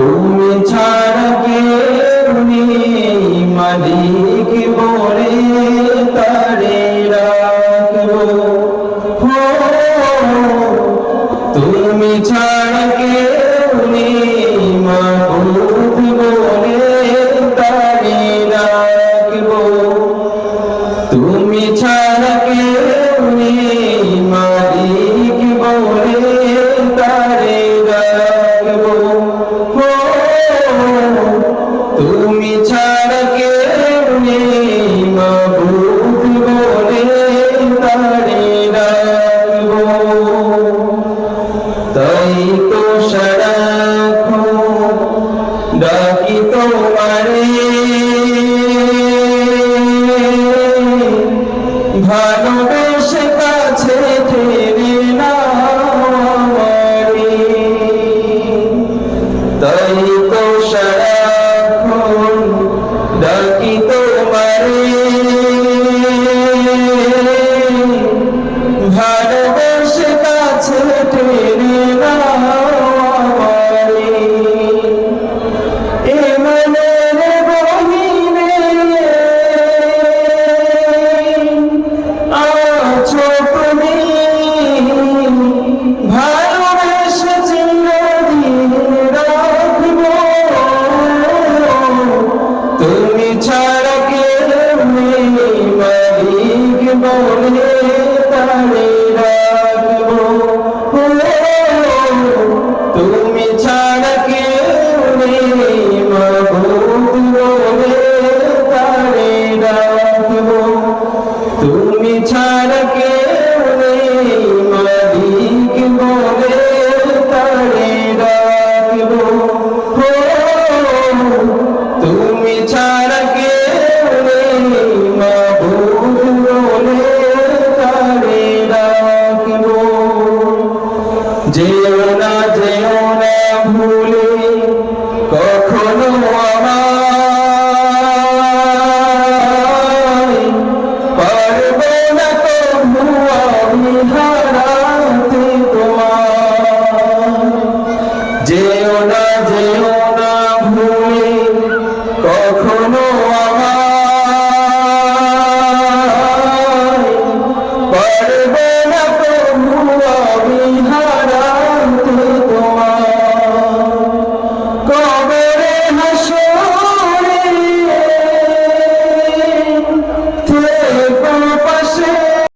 তুমি ছাড়া কে মালিক বলে তারে রাখব। তুমি ছাড়কে তুমি ছাড়া কে মাবুদ বলে তারি রাখব। তাই তো সারা ডাকি তোমারে। ভালো ভুলে